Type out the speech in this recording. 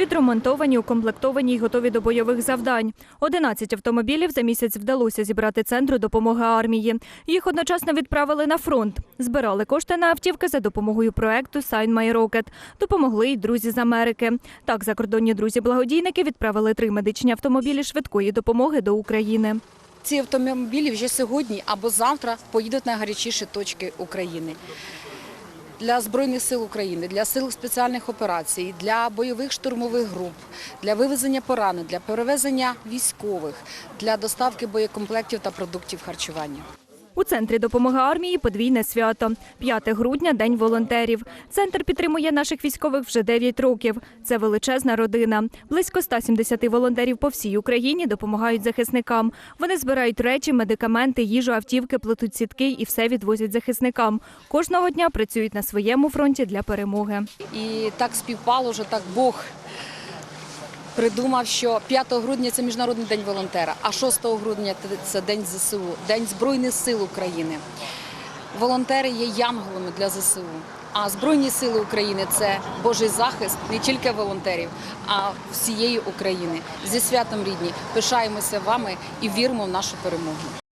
Відремонтовані, укомплектовані й готові до бойових завдань. 11 автомобілів за місяць вдалося зібрати центру допомоги армії. Їх одночасно відправили на фронт. Збирали кошти на автівки за допомогою проекту Sign My Rocket. Допомогли й друзі з Америки. Так, закордонні друзі-благодійники відправили три медичні автомобілі швидкої допомоги до України. Ці автомобілі вже сьогодні або завтра поїдуть на гарячіші точки України. Для Збройних сил України, для сил спеціальних операцій, для бойових штурмових груп, для вивезення поранень, для перевезення військових, для доставки боєкомплектів та продуктів харчування. У центрі допомоги армії подвійне свято. 5 грудня день волонтерів. Центр підтримує наших військових вже 9 років. Це величезна родина. Близько 170 волонтерів по всій Україні допомагають захисникам. Вони збирають речі, медикаменти, їжу, автівки, плетуть сітки і все відвозять захисникам. Кожного дня працюють на своєму фронті для перемоги. І так співпало, що так Бог придумав, що 5 грудня це Міжнародний день волонтера, а 6 грудня це День ЗСУ, День Збройних сил України. Волонтери є янголами для ЗСУ. А Збройні сили України це Божий захист не тільки волонтерів, а всієї України. Зі святом рідні пишаємося вами і віримо в нашу перемогу.